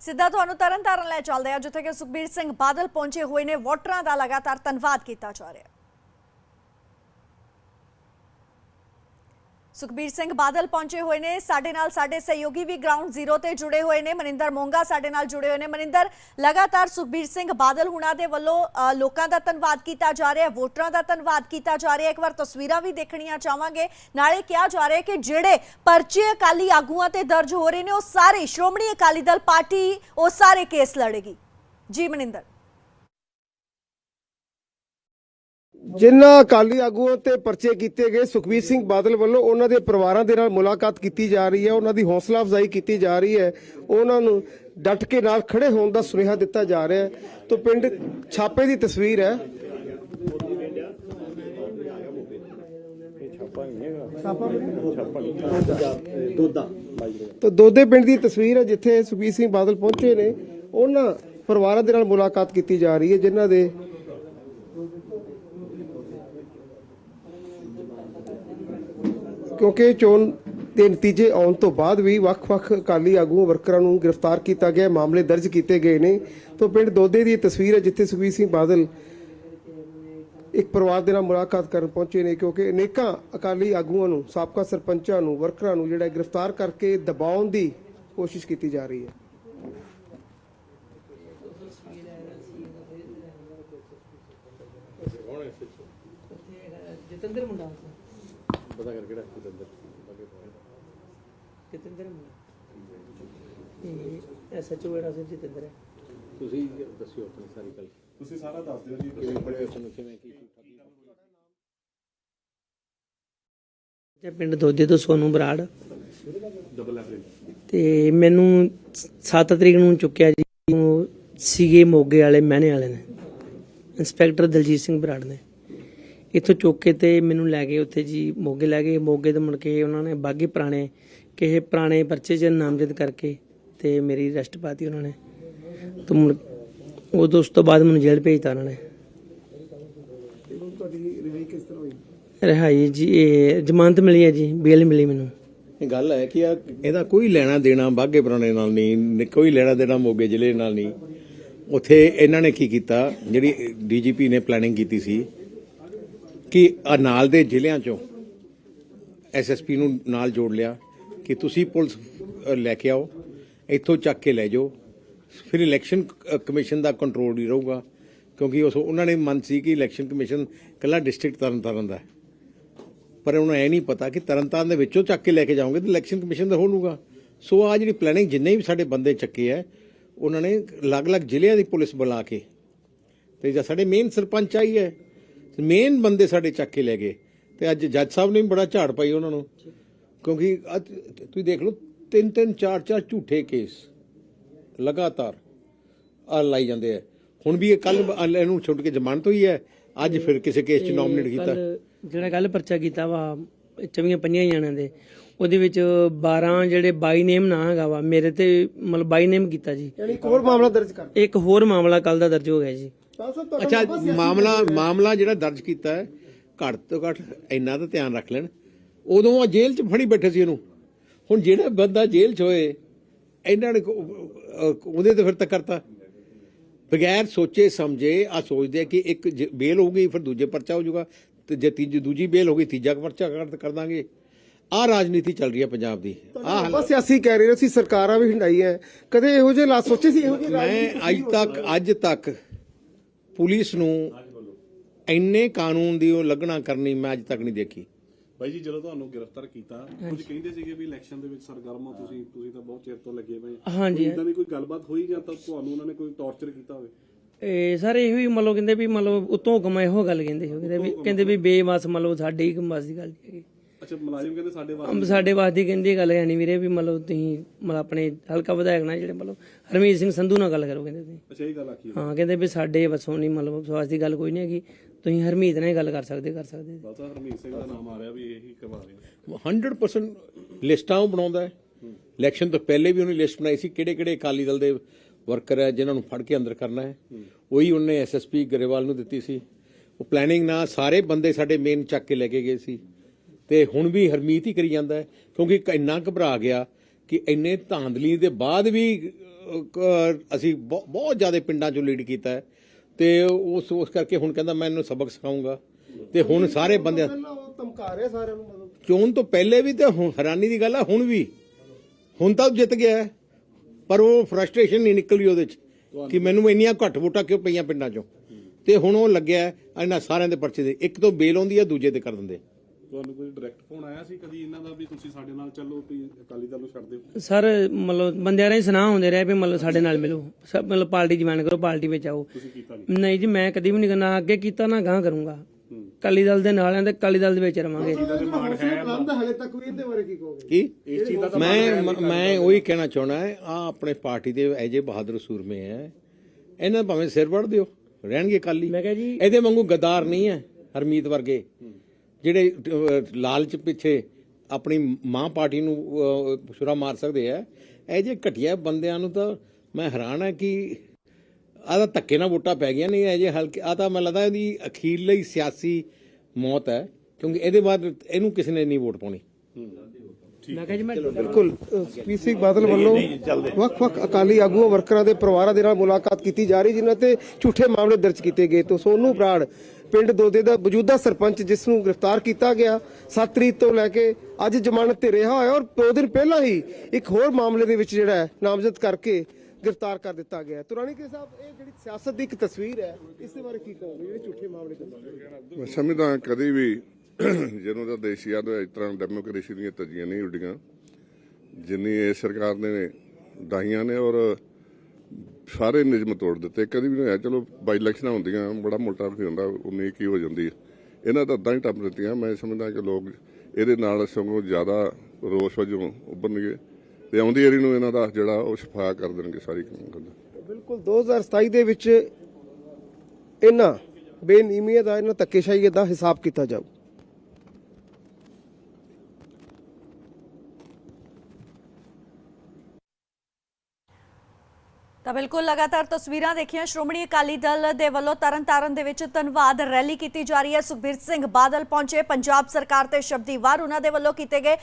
ਸਿੱਧਾ ਤੁਹਾਨੂੰ ਤਰਨਤਾਰਨ ਲੈ ਚੱਲਦੇ ਆ ਜਿੱਥੇ ਕਿ ਸੁਖਬੀਰ ਸਿੰਘ ਬਾਦਲ ਪਹੁੰਚੇ ਹੋਏ ਨੇ। ਵੋਟਰਾਂ ਦਾ ਲਗਾਤਾਰ ਧੰਨਵਾਦ ਕੀਤਾ ਜਾ ਰਿਹਾ ਹੈ। ਸੁਖਬੀਰ ਸਿੰਘ ਬਾਦਲ ਪਹੁੰਚੇ ਹੋਏ ਨੇ। ਸਾਡੇ ਨਾਲ ਸਾਡੇ ਸਹਿਯੋਗੀ ਵੀ ਗਰਾਊਂਡ ਜ਼ੀਰੋ ਤੇ ਜੁੜੇ ਹੋਏ ਨੇ। ਮਨਿੰਦਰ ਮੋਂਗਾ ਸਾਡੇ ਨਾਲ ਜੁੜੇ ਹੋਏ ਨੇ। ਮਨਿੰਦਰ, ਲਗਾਤਾਰ ਸੁਖਬੀਰ ਸਿੰਘ ਬਾਦਲ ਹੁਣਾਂ ਦੇ ਵੱਲੋਂ ਲੋਕਾਂ ਦਾ ਧੰਨਵਾਦ ਕੀਤਾ ਜਾ ਰਿਹਾ ਹੈ ਵੋਟਰਾਂ ਦਾ ਧੰਨਵਾਦ ਕੀਤਾ ਜਾ ਰਿਹਾ। ਹੈ ਇੱਕ ਵਾਰ ਤਸਵੀਰਾਂ ਵੀ ਦੇਖਣੀਆਂ ਚਾਹਾਂਗੇ। ਨਾਲੇ ਕਿਹਾ ਜਾ ਰਿਹਾ ਹੈ ਕਿ ਜਿਹੜੇ ਪਰਚੇ ਅਕਾਲੀ ਆਗੂਆਂ ਤੇ ਦਰਜ ਹੋ ਰਹੇ ਨੇ, ਉਹ ਸਾਰੇ ਸ਼੍ਰੋਮਣੀ ਅਕਾਲੀ ਦਲ ਪਾਰਟੀ, ਉਹ ਸਾਰੇ ਕੇਸ ਲੜੇਗੀ। ਜੀ ਮਨਿੰਦਰ। ਜਿਨ੍ਹਾਂ ਅਕਾਲੀ ਆਗੂਆਂ ਤੇ ਪਰਚੇ ਕੀਤੇ ਗਏ, ਸੁਖਬੀਰ ਸਿੰਘ ਬਾਦਲ ਵੱਲੋਂ ਉਹਨਾਂ ਦੇ ਪਰਿਵਾਰਾਂ ਦੇ ਨਾਲ ਮੁਲਾਕਾਤ ਕੀਤੀ ਜਾ ਰਹੀ ਹੈ, ਉਹਨਾਂ ਦੀ ਹੌਸਲਾ ਅਫਜ਼ਾਈ ਕੀਤੀ ਜਾ ਰਹੀ ਹੈ, ਉਹਨਾਂ ਨੂੰ ਡਟ ਕੇ ਨਾਲ ਖੜੇ ਹੋਣ ਦਾ ਸੁਨੇਹਾ ਦਿੱਤਾ ਜਾ ਰਿਹਾ ਹੈ। ਤੋਂ ਪਿੰਡ ਛਾਪੇ ਦੀ ਤਸਵੀਰ ਹੈ। ਤੋਂ ਦੋਦੇ ਪਿੰਡ ਦੀ ਤਸਵੀਰ ਹੈ, ਜਿੱਥੇ ਸੁਖਬੀਰ ਸਿੰਘ ਬਾਦਲ ਪਹੁੰਚੇ ਨੇ, ਉਹਨਾਂ ਪਰਿਵਾਰਾਂ ਦੇ ਨਾਲ ਮੁਲਾਕਾਤ ਕੀਤੀ ਜਾ ਰਹੀ ਹੈ, ਜਿਨ੍ਹਾਂ ਦੇ ਕਿਉਂਕਿ ਚੋਣ ਦੇ ਨਤੀਜੇ ਆਉਣ ਤੋਂ ਬਾਅਦ ਵੀ ਵੱਖ-ਵੱਖ ਅਕਾਲੀ ਆਗੂਆਂ ਵਰਕਰਾਂ ਨੂੰ ਗ੍ਰਿਫਤਾਰ ਕੀਤਾ ਗਿਆ, ਮਾਮਲੇ ਦਰਜ ਕੀਤੇ ਗਏ ਨੇ। ਤੋਂ ਪਿੰਡ ਦੋਦੇ ਦੀ ਤਸਵੀਰ ਹੈ, ਜਿੱਥੇ ਸੁਖਬੀਰ ਸਿੰਘ ਬਾਦਲ ਇੱਕ ਪਰਿਵਾਰ ਦੇ ਨਾਲ ਮੁਲਾਕਾਤ ਕਰਨ ਪਹੁੰਚੇ ਨੇ, ਕਿਉਂਕਿ ਅਨੇਕਾਂ ਅਕਾਲੀ ਆਗੂਆਂ ਨੂੰ, ਸਾਬਕਾ ਸਰਪੰਚਾਂ ਨੂੰ, ਵਰਕਰਾਂ ਨੂੰ ਜਿਹੜਾ ਗ੍ਰਿਫਤਾਰ ਕਰਕੇ ਦਬਾਉਣ ਦੀ ਕੋਸ਼ਿਸ਼ ਕੀਤੀ ਜਾ ਰਹੀ ਹੈ। ਜਤਿੰਦਰ ਮੁੰਡਾ। ਪਤਾ ਕਰ ਕਿਹੜਾ ਜਤਿੰਦਰ ਜਤਿੰਦਰ ਮੁੰਡਾ। ਤੇ ਐਸਐਚਓ ਜਿਹੜਾ ਸੀ ਜਤਿੰਦਰ। ਹੈ ਤੁਸੀਂ ਦੱਸਿਓ ਆਪਣੀ ਸਾਰੀ ਗੱਲ। ਤੁਸੀਂ ਸਾਰਾ ਦੱਸ ਦਿਓ ਜੀ ਕਿਵੇਂ ਪੜਿਓ ਤੁਹਾਨੂੰ ਕਿਵੇਂ ਕੀ ਤੇ ਪਿੰਡ ਦੋਦੇ ਤੋਂ ਸੋਨੂ ਬਰਾੜ। ਡਬਲ ਤੇ ਮੈਨੂੰ 7 ਤਰੀਕ ਨੂੰ ਚੁੱਕਿਆ ਜੀ ਉਹ ਸੀਗੇ ਮੋਗੇ ਵਾਲੇ ਮਹਿਨੇ ਵਾਲੇ ਨੇ। ਇੰਸਪੈਕਟਰ ਦਲਜੀਤ ਸਿੰਘ ਬਰਾੜ ਨੇ। ਇੱਥੋਂ ਚੋਕੇ ਤੇ ਮੈਨੂੰ ਲੈ ਗਏ ਉੱਥੇ ਜੀ, ਮੋਗੇ ਲੈ ਗਏ। ਮੋਗੇ ਤੋਂ ਮੁੜ ਕੇ ਉਹਨਾਂ ਨੇ ਬਾਗੀ ਪੁਰਾਣੇ ਕਿਸੇ ਪੁਰਾਣੇ ਪਰਚੇ 'ਚ ਨਾਮਜ਼ਦ ਕਰਕੇ ਤੇ ਮੇਰੀ ਅਰੈਸਟ ਪਾਤੀ ਉਹਨਾਂ ਨੇ। ਤੇ ਮੁੜ ਉਦੋਂ ਉਸ ਤੋਂ ਬਾਅਦ ਮੈਨੂੰ ਜੇਲ੍ਹ ਭੇਜਤਾ ਉਹਨਾਂ ਨੇ। ਤੁਹਾਡੀ ਰਿਹਾਈ ਕਿਸ ਤਰ੍ਹਾਂ ਹੋਈ ਰਿਹਾਈ ਜੀ, ਇਹ ਜ਼ਮਾਨਤ ਮਿਲੀ ਹੈ ਜੀ, ਬੇਲ ਮਿਲੀ ਮੈਨੂੰ। ਇਹ ਗੱਲ ਹੈ ਕਿ ਇਹਦਾ ਕੋਈ ਲੈਣਾ ਦੇਣਾ ਬਾਗੇ ਪੁਰਾਣੇ ਨਾਲ ਨਹੀਂ ਕੋਈ ਲੈਣਾ ਦੇਣਾ ਮੋਗੇ ਜ਼ਿਲ੍ਹੇ ਨਾਲ ਨਹੀਂ। ਉੱਥੇ ਇਹਨਾਂ ਨੇ ਕੀ ਕੀਤਾ, ਜਿਹੜੀ ਡੀਜੀਪੀ ਨੇ ਪਲੈਨਿੰਗ ਕੀਤੀ ਸੀ ਕਿ ਨਾਲ ਦੇ ਜ਼ਿਲ੍ਹਿਆਂ ਚੋਂ ਐਸਐਸਪੀ ਨੂੰ ਨਾਲ ਜੋੜ ਲਿਆ ਕਿ ਤੁਸੀਂ ਪੁਲਿਸ ਲੈ ਕੇ ਆਓ, ਇੱਥੋਂ ਚੱਕ ਕੇ ਲੈ ਜਾਓ। ਫਿਰ ਇਲੈਕਸ਼ਨ ਕ- ਕਮਿਸ਼ਨ ਦਾ ਕੰਟਰੋਲ ਨਹੀਂ ਰਹੂਗਾ, ਕਿਉਂਕਿ ਉਸ, ਉਹਨਾਂ ਨੇ ਮੰਨ ਸੀ ਕਿ ਇਲੈਕਸ਼ਨ ਕਮਿਸ਼ਨ ਕੱਲਾ ਡਿਸਟ੍ਰਿਕਟ ਤਰਨਤਾਰਨ ਦਾ ਹੈ। ਪਰ ਉਹਨੂੰ ਇਹ ਨਹੀਂ ਪਤਾ ਕਿ ਤਰਨਤਾਰਨ ਦੇ ਵਿੱਚੋਂ ਚੱਕ ਕੇ ਲੈ ਕੇ ਜਾਓਗੇ ਤਾਂ ਇਲੈਕਸ਼ਨ ਕਮਿਸ਼ਨ ਦਾ ਹੋ ਹੋਣੂਗਾ ਸੋ ਆ ਜਿਹੜੀ ਪਲੈਨਿੰਗ ਜਿੰਨੇ ਵੀ ਸਾਡੇ ਬੰਦੇ ਚੱਕੇ ਆ ਉਹਨਾਂ ਨੇ ਅਲੱਗ-ਅਲੱਗ ਜ਼ਿਲ੍ਹਿਆਂ ਦੀ ਪੁਲਿਸ ਬੁਲਾ ਕੇ ਤੇ ਜਾਂ ਸਾਡੇ ਮੇਨ ਸਰਪੰਚ ਆਈ ਹੈ ਮੇਨ ਬੰਦੇ ਸਾਡੇ ਚੱਕ ਕੇ ਲੈ ਗਏ। ਤੇ ਅੱਜ ਜੱਜ ਸਾਹਿਬ ਨੇ ਵੀ ਬੜਾ ਝਾੜ ਪਾਈ ਉਹਨਾਂ ਨੂੰ। ਕਿਉਂਕਿ ਅੱਜ ਤੁਸੀਂ ਦੇਖ ਲਓ ਤਿੰਨ ਤਿੰਨ ਚਾਰ ਚਾਰ ਝੂਠੇ ਕੇਸ ਲਗਾਤਾਰ ਆ ਲਾਈ ਜਾਂਦੇ ਆ। ਹੁਣ ਵੀ ਇਹ ਕੱਲ ਇਹਨੂੰ ਛੁੱਟ ਕੇ ਜ਼ਮਾਨਤ ਹੋਈ ਹੈ। ਅੱਜ ਫਿਰ ਕਿਸੇ ਕੇਸ 'ਚ ਨੋਮੀਨੇਟ ਕੀਤਾ। ਜਿਹੜਾ ਕੱਲ ਪਰਚਾ ਕੀਤਾ ਵਾ ਚਵੀਆਂ ਪੰਜਾਂ ਜਣਿਆਂ ਦੇ ਉਹਦੇ ਵਿੱਚ 12 ਜਿਹੜੇ ਬਾਈ ਨੇਮ ਨਾ ਹੈਗਾ ਵਾ ਮੇਰੇ ਤੇ ਮਤਲਬ ਬਾਈ ਨੇਮ ਕੀਤਾ ਜੀ। ਯਾਨੀ ਇੱਕ ਹੋਰ ਮਾਮਲਾ ਦਰਜ ਕਰ ਇੱਕ ਹੋਰ ਮਾਮਲਾ ਕੱਲ ਦਾ ਦਰਜ ਹੋ ਗਿਆ ਜੀ। ਅੱਛਾ ਮਾਮਲਾ ਮਾਮਲਾ ਜਿਹੜਾ ਦਰਜ ਕੀਤਾ ਹੈ ਘੱਟ ਤੋਂ ਘੱਟ ਇੰਨਾ ਤਾਂ ਧਿਆਨ ਰੱਖ ਲੈਣ। ਉਦੋਂ ਆ ਜੇਲ੍ਹ 'ਚ ਫੜੀ ਬੈਠੇ ਸੀ ਇਹਨੂੰ ਹੁਣ ਜਿਹੜਾ ਬੰਦਾ ਜੇਲ੍ਹ 'ਚ ਹੋਏ ਇਹਨਾਂ ਨੇ ਉਹਦੇ ਤੇ ਫਿਰ ਤਾਂ ਕਰਤਾ। ਬਗੈਰ ਸੋਚੇ ਸਮਝੇ ਆ ਸੋਚਦੇ ਕਿ ਇੱਕ ਬੇਲ ਹੋ ਗਈ ਫਿਰ ਦੂਜੇ ਪਰਚਾ ਹੋ ਜਾਊਗਾ ਤੇ ਜੇ ਤੀਜੀ ਦੂਜੀ ਬੇਲ ਹੋ ਗਈ ਤੀਜਾ ਪਰਚਾ ਕਰ ਕਰ ਦਾਂਗੇ। ਆ ਰਾਜਨੀਤੀ ਚੱਲ ਰਹੀ ਹੈ ਪੰਜਾਬ ਦੀ। ਆ ਬਸ ਸਿਆਸੀ ਕਹਿ ਰਹੇ ਸੀ ਸਰਕਾਰਾਂ ਵੀ ਹਿੰਡਾਈ ਹੈ। ਕਦੇ ਇਹੋ ਜਿਹੇ ਲਾ ਸੋਚੇ ਸੀ? ਇਹੋ ਜਿਹੇ ਮੈਂ ਅੱਜ ਤੱਕ ਅੱਜ ਤੱਕ ਪੁਲਿਸ ਨੂੰ ਇੰਨੇ ਕਾਨੂੰਨ ਦੀ ਉਹ ਲੱਗਣਾ ਕਰਨੀ ਮੈਂ ਅੱਜ ਤੱਕ ਨਹੀਂ ਦੇਖੀ। ਬਾਈ ਜੀ ਜਦੋਂ ਤੁਹਾਨੂੰ ਗ੍ਰਿਫਤਾਰ ਕੀਤਾ ਕੁਝ ਕਹਿੰਦੇ ਸੀਗੇ ਵੀ ਇਲੈਕਸ਼ਨ ਦੇ ਵਿੱਚ ਸਰਗਰਮ ਹੋ ਤੁਸੀਂ ਤੁਸੀਂ ਤਾਂ ਬਹੁਤ ਚਿਰ ਤੋਂ ਲੱਗੇ ਪਏ ਹਾਂਜੀ। ਇਦਾਂ ਦੀ ਕੋਈ ਗੱਲਬਾਤ ਹੋਈ ਜਾਂ ਤਾਂ ਤੁਹਾਨੂੰ ਉਹਨਾਂ ਨੇ ਕੋਈ ਟੌਰਚਰ ਕੀਤਾ ਹੋਵੇ? ਇਹ ਸਾਰੇ ਇਹੋ ਹੀ ਮਤਲਬ ਕਹਿੰਦੇ ਵੀ ਮਤਲਬ ਉਤੋਂ ਹੁਕਮ ਇਹੋ ਗੱਲ ਕਹਿੰਦੇ ਸੀ ਉਹ ਕਹਿੰਦੇ ਵੀ ਕਹਿੰਦੇ ਵੀ ਬੇਵਸ ਮਤਲਬ ਸਾਡੇ ਹੀ ਕਮਾਸ ਦੀ ਗੱਲ ਨਹੀਂ ਹੈਗੀ। ਅੱਛਾ ਮੁਲਾਜ਼ਮ ਕਹਿੰਦੇ ਸਾਡੇ ਵਾਸਤੇ ਸਾਡੇ ਵਾਸਤੇ ਕਹਿੰਦੀ ਗੱਲ ਹੈ ਨਹੀਂ ਵੀਰੇ ਵੀ ਮਤਲਬ ਤੁਸੀਂ ਮਤਲਬ ਆਪਣੇ ਹਲਕਾ ਵਿਧਾਇਕ ਨਾਲ ਜਿਹੜੇ ਮਤਲਬ ਹਰਮੀਤ ਸਿੰਘ ਸੰਧੂ ਨਾਲ ਗੱਲ ਕਰੋ ਕਹਿੰਦੇ ਤੁਸੀਂ। ਅੱਛਾ ਇਹ ਗੱਲ ਆਖੀ ਹਾਂ ਕਹਿੰਦੇ ਵੀ ਸਾਡੇ ਵੱਸੋਂ ਨਹੀਂ ਮਤਲਬ ਸਵਾਸ ਦੀ ਗੱਲ ਕੋਈ ਨਹੀਂ ਹੈਗੀ। ਤੁਸੀਂ ਹਰਮੀਤ ਨਾਲ ਹੀ ਗੱਲ ਕਰ ਸਕਦੇ ਕਰ ਸਕਦੇ। ਬਾਤਾ ਹਰਮੀਤ ਸਿੰਘ ਦਾ ਨਾਮ ਆ ਰਿਹਾ ਵੀ ਇਹੀ ਕਰਵਾ ਰਹੇ 100% ਲਿਸਟਾਂ ਉਹ ਬਣਾਉਂਦਾ ਹੈ। ਇਲੈਕਸ਼ਨ ਤੋਂ ਪਹਿਲੇ ਵੀ ਉਹਨੇ ਲਿਸਟ ਬਣਾਈ ਸੀ ਕਿਹੜੇ ਕਿਹੜੇ ਅਕਾਲੀ ਦਲ ਦੇ ਵਰਕਰ ਹੈ ਜਿਨ੍ਹਾਂ ਨੂੰ ਫੜ ਕੇ ਅੰਦਰ ਕਰਨਾ ਹੈ। ਉਹੀ ਉਹਨੇ ਐਸਐਸਪੀ ਗਰੇਵਾਲ ਨੂੰ ਦਿੱਤੀ ਸੀ। ਉਹ ਪਲੈਨਿੰਗ ਨਾਲ ਸਾਰੇ ਬੰਦੇ ਸਾਡੇ ਮੇਨ ਚੱਕ ਕੇ ਲੈ ਕੇ ਗਏ ਸੀ। ਤੇ ਹੁਣ ਵੀ ਹਰਮੀਤ ਹੀ ਕਰੀ ਜਾਂਦਾ ਕਿਉਂਕਿ ਇੱਕ ਇੰਨਾ ਘਬਰਾ ਗਿਆ ਕਿ ਇੰਨੇ ਧਾਂਦਲੀ ਦੇ ਬਾਅਦ ਵੀ ਅਸੀਂ ਬਹੁ- ਬਹੁਤ ਜ਼ਿਆਦਾ ਪਿੰਡਾਂ 'ਚੋਂ ਲੀਡ ਕੀਤਾ ਤੇ ਉਸ ਉਸ ਕਰਕੇ ਹੁਣ ਕਹਿੰਦਾ ਮੈਂ ਇਹਨੂੰ ਸਬਕ ਸਿਖਾਉਂਗਾ। ਤੇ ਹੁਣ ਸਾਰੇ ਬੰਦੇ ਧਮਕਾ ਰਿਹਾ ਸਾਰਿਆਂ ਨੂੰ ਮਤਲਬ। ਚੋਣ ਤੋਂ ਪਹਿਲੇ ਵੀ ਤੇ ਹੁਣ ਹੈਰਾਨੀ ਦੀ ਗੱਲ ਹੈ ਹੁਣ ਵੀ। ਹੁਣ ਤਾਂ ਜਿੱਤ ਗਿਆ ਹੈ, ਪਰ ਉਹ ਫਰਸਟ੍ਰੇਸ਼ਨ ਨਹੀਂ ਨਿਕਲੀ ਉਹਦੇ ਚ ਕਿ ਮੈਨੂੰ ਇੰਨੀਆਂ ਘੱਟ ਵੋਟਾਂ ਕਿਉਂ ਪਈਆਂ ਪਿੰਡਾਂ ਚੋਂ? ਤੇ ਹੁਣ ਉਹ ਲੱਗਿਆ ਇਹਨਾਂ ਸਾਰਿਆਂ ਦੇ ਪਰਚੇ ਦੇ। ਇੱਕ ਤੋਂ ਬੇਲ ਆਉਂਦੀ ਹੈ ਦੂਜੇ ਤੇ ਕਰ ਦਿੰਦੇ ਤੁਹਾਨੂੰ ਕੋਈ ਡਾਇਰੈਕਟ ਫੋਨ ਆਇਆ ਸੀ ਕਦੀ ਇਹਨਾਂ ਦਾ ਵੀ ਤੁਸੀਂ ਸਾਡੇ ਨਾਲ ਚੱਲੋ ਵੀ ਅਕਾਲੀ ਦਲ ਨੂੰ ਛੱਡ ਦਿਓ? ਸਰ ਮਤਲਬ ਬੰਦਿਆਂ ਨੇ ਸੁਨਾਹ ਹੁੰਦੇ ਰਹੇ ਵੀ ਮਤਲਬ ਸਾਡੇ ਨਾਲ ਮਿਲੋ। ਸਭ ਮਤਲਬ ਪਾਰਟੀ ਜੁਆਇਨ ਕਰੋ ਪਾਰਟੀ ਵਿੱਚ ਆਓ। ਤੁਸੀਂ ਕੀਤਾ ਨਹੀਂ। ਨਹੀਂ ਜੀ ਮੈਂ ਕਦੀ ਵੀ ਨਹੀਂ ਕਰਨਾ। ਅੱਗੇ ਕੀਤਾ ਨਾ ਗਾਂ ਕਰੂੰਗਾ। ਕਾਲੀ ਦਲ ਦੇ ਨਾਲ ਆਂ ਤੇ ਕਾਲੀ ਦਲ ਦੇ ਵਿੱਚ ਰਵਾਂਗੇ। ਪ੍ਰਬੰਧ ਹਲੇ ਤੱਕ ਵੀ ਇਹਦੇ ਬਾਰੇ ਕੀ ਕਹੋਗੇ? ਕੀ? ਮੈਂ ਮ- ਮੈਂ ਉਹੀ ਕਹਿਣਾ ਚਾਹਣਾ ਹੈ ਆ ਆਪਣੇ ਪਾਰਟੀ ਦੇ ਐਜੇ ਬਹਾਦਰ ਸੂਰਮੇ ਹੈ ਇਹਨਾਂ ਭਾਵੇਂ ਸਿਰ ਵੜ ਦਿਓ ਰਹਿਣਗੇ ਕਾਲੀ ਮੈਂ ਕਿਹਾ ਜੀ ਇਹਦੇ ਵਾਂਗੂ ਗਦਾਰ ਨਹੀਂ ਹੈ ਹਰਮੀਤ ਵਰਗੇ। ਜਿਹੜੇ ਲਾਲਚ ਪਿੱਛੇ ਆਪਣੀ ਮਾਂ ਪਾਰਟੀ ਨੂੰ ਛੁਰਾ ਮਾਰ ਸਕਦੇ ਆ ਇਹ ਜੇ ਘਟਿਆ ਬੰਦਿਆਂ ਨੂੰ ਤਾਂ ਮੈਂ ਹੈਰਾਨ ਹੈ ਕਿ ਆਹ ਤਾਂ ਧੱਕੇ ਨਾਲ ਵੋਟਾਂ ਪੈ ਗਈਆਂ ਨਹੀਂ ਇਹ ਜੇ ਹਲਕੇ ਆ ਤਾਂ ਮੈਨੂੰ ਲੱਗਦਾ ਇਹਦੀ ਅਖੀਰਲੀ ਸਿਆਸੀ ਮੌਤ ਹੈ ਕਿਉਂਕਿ ਇਹਦੇ ਬਾਅਦ ਇਹਨੂੰ ਕਿਸੇ ਨੇ ਨਹੀਂ ਵੋਟ ਪਾਉਣੀ। ਮੈਂ ਕਿਹਾ ਜੀ ਮੈਂ ਬਿਲਕੁਲ ਪੀ ਸਿੰਘ ਬਾਦਲ ਵੱਲੋਂ ਵੱਖ-ਵੱਖ ਅਕਾਲੀ ਆਗੂਆਂ ਵਰਕਰਾਂ ਦੇ ਪਰਿਵਾਰਾਂ ਦੇ ਨਾਲ ਮੁਲਾਕਾਤ ਕੀਤੀ ਜਾ ਰਹੀ ਜਿਨ੍ਹਾਂ ਤੇ ਝੂਠੇ ਮਾਮਲੇ ਦਰਜ ਕੀਤੇ ਗਏ ਤੋਂ ਸੋਨੂ ਬਰਾੜ ਪਿੰਡ ਦੋਦੇ ਦਾ ਮੌਜੂਦਾ ਸਰਪੰਚ ਜਿਸ ਨੂੰ ਗ੍ਰਿਫਤਾਰ ਕੀਤਾ ਗਿਆ 7 ਤਰੀਕ ਤੋਂ ਲੈ ਕੇ ਅੱਜ ਜ਼ਮਾਨਤ ਤੇ ਰਿਹਾ ਹੋਇਆ ਔਰ ਦੋ ਦਿਨ ਪਹਿਲਾਂ ਹੀ ਇੱਕ ਹੋਰ ਮਾਮਲੇ ਦੇ ਵਿੱਚ ਜਿਹੜਾ ਨਾਮਜ਼ਦ ਕਰਕੇ ਗ੍ਰਿਫਤਾਰ ਕਰ ਦਿੱਤਾ ਗਿਆ ਤੁਰਾਣੀ ਕੇ ਸਾਹਿਬ, ਇਹ ਜਿਹੜੀ ਸਿਆਸਤ ਦੀ ਇੱਕ ਤਸਵੀਰ ਹੈ, ਇਸ ਦੇ ਬਾਰੇ ਕੀ ਕਹੋਗੇ? ਜਿਹੜੇ ਝੂਠੇ ਮਾਮਲੇ ਦਰਜ ਸੰਵਿਧਾਨ ਕਦੀ ਵੀ ਜਦੋਂ ਦਾ ਦੇਸ਼ ਯਾਦ ਹੋਇਆ, ਇਸ ਤਰ੍ਹਾਂ ਡੈਮੋਕ੍ਰੇਸੀ ਦੀਆਂ ਤਜੀਆਂ ਨਹੀਂ ਉੱਡੀਆਂ। ਜਿੰਨੀ ਇਹ ਸਰਕਾਰ ਨੇ ਡਾਹੀਆਂ ਨੇ ਔਰ ਸਾਰੇ ਨਿਯਮ ਤੋੜ ਦਿੱਤੇ, ਕਦੀ ਵੀ ਨਹੀਂ ਹੋਇਆ, ਚਲੋ ਬਾਈ ਇਲੈਕਸ਼ਨਾਂ ਹੁੰਦੀਆਂ, ਬੜਾ ਮੋਟਾ ਵੀ ਹੁੰਦਾ ਉਨੀ ਕੀ ਹੋ ਜਾਂਦੀ ਹੈ। ਇਹਨਾਂ ਤਾਂ ਅੱਧਾ ਹੀ ਟੱਪ ਦਿੱਤੀਆਂ, ਮੈਂ ਸਮਝਦਾ ਕਿ ਲੋਕ ਇਹਦੇ ਨਾਲ ਸਗੋਂ ਜ਼ਿਆਦਾ ਰੋਸ ਵਜੋਂ ਉੱਭਰਨਗੇ ਤੇ ਆਉਂਦੀ ਏਰੀ ਨੂੰ ਇਹਨਾਂ ਦਾ ਜਿਹੜਾ ਉਹ ਸ਼ਫਾ ਕਰ ਦੇਣਗੇ ਸਾਰੀ ਗੱਲ ਬਿਲਕੁਲ 2027 ਦੇ ਵਿੱਚ ਇਹਨਾਂ ਬੇਨਿਯਮੀਆਂ ਦਾ, ਇਹਨਾਂ ਧੱਕੇਸ਼ਾਹੀ ਦਾ ਹਿਸਾਬ ਕੀਤਾ ਜਾਊ। ਤਾਂ ਬਿਲਕੁਲ ਲਗਾਤਾਰ ਤਸਵੀਰਾਂ ਦੇਖੀਆਂ ਸ਼੍ਰੋਮਣੀ ਅਕਾਲੀ ਦਲ ਦੇ ਵੱਲੋਂ ਤਰਨਤਾਰਨ ਦੇ ਵਿੱਚ ਧੰਨਵਾਦ ਰੈਲੀ ਕੀਤੀ ਜਾ ਰਹੀ ਹੈ। ਸੁਖਬੀਰ ਸਿੰਘ ਬਾਦਲ ਪਹੁੰਚੇ। ਪੰਜਾਬ ਸਰਕਾਰ ਤੇ ਸ਼ਬਦੀ ਵਾਰ ਉਹਨਾਂ ਦੇ ਵੱਲੋਂ ਕੀਤੇ ਗਏ।